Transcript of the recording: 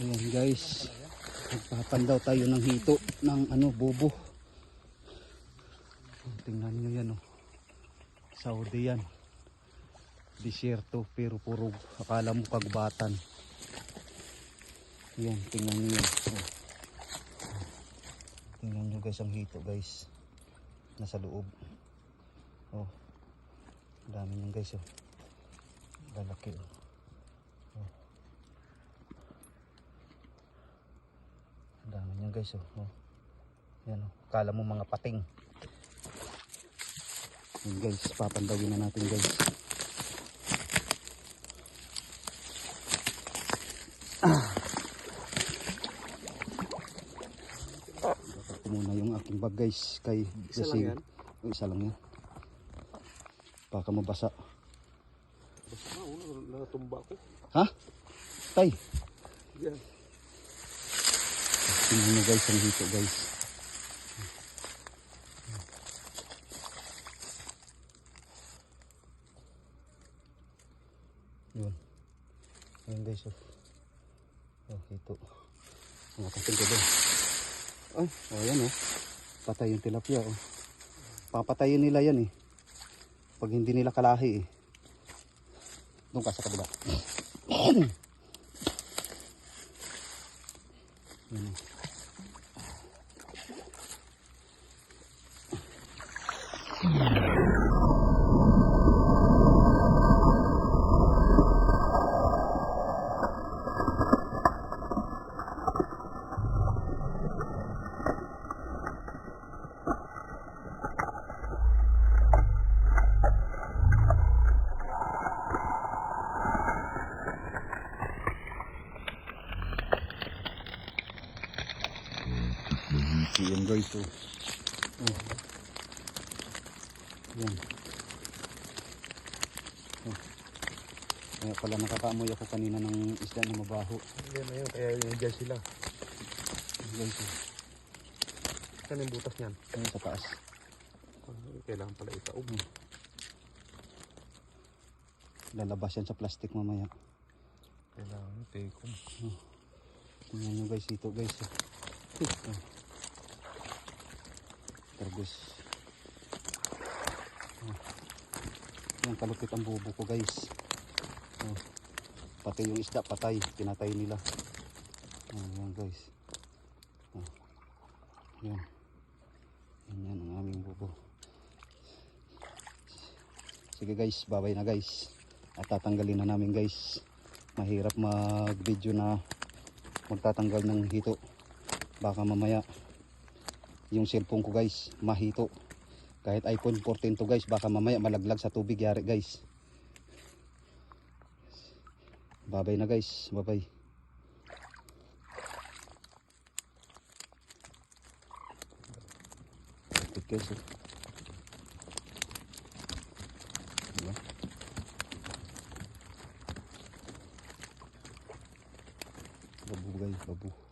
Ayan guys. Magpapandaw tayo ng hito ng ano, bubo. Tingnan nyo yan oh. Saudi yan. Disyerto pero puro akala mo kagbatan. Yan, tingnan nyo yan. Oh. Tingnan nyo guys ang hito guys. Nasa loob. Oh. Dami nyo guys oh. Lalaki oh. Dami niyan guys oh. oh. Yan oh. Kala mo mga pating. Yan guys, papandawin na natin guys. Ah. Ito muna yung aking bag guys kay Isa lang Jesing. yan? Oh, isa lang yan. Baka mabasa. Basta na, oh, natumba ko. Ha? Tay, Yan. Tingnan nyo guys ang hito guys. Yun. Yun guys oh. Oh, hito. Nakakasin ko doon. Ay, oh yan oh. Patay yung tilapia oh. Papatayin nila yan eh. Pag hindi nila kalahi eh. Doon ka sa kabila. Yan oh. Yan guys oh. Oh. Yan. Oh. Kaya pala nakakaamoy ako kanina ng isda na mabaho. Yan na yun, kaya yun dyan sila. Guys oh. Saan yung butas niyan? Yan sa taas. Kailangan pala itaob. Lalabas yan sa plastic mamaya. Kailangan tekom. Tingnan nyo guys ito guys. Oh. Targus. Oh. Yan kalupit ang bubo ko guys. Oh. Pati yung isda patay. Pinatay nila. Oh, yan guys. Oh. Yan. Yan yan ang aming bubo. Sige guys, babay na guys. At tatanggalin na namin guys. Mahirap mag-video na magtatanggal ng hito. Baka mamaya yung cellphone ko guys, mahito. Kahit iPhone 14 to guys, baka mamaya malaglag sa tubig yari guys. Babay na guys, babay. Good guys. Diba? Babu guys, babu.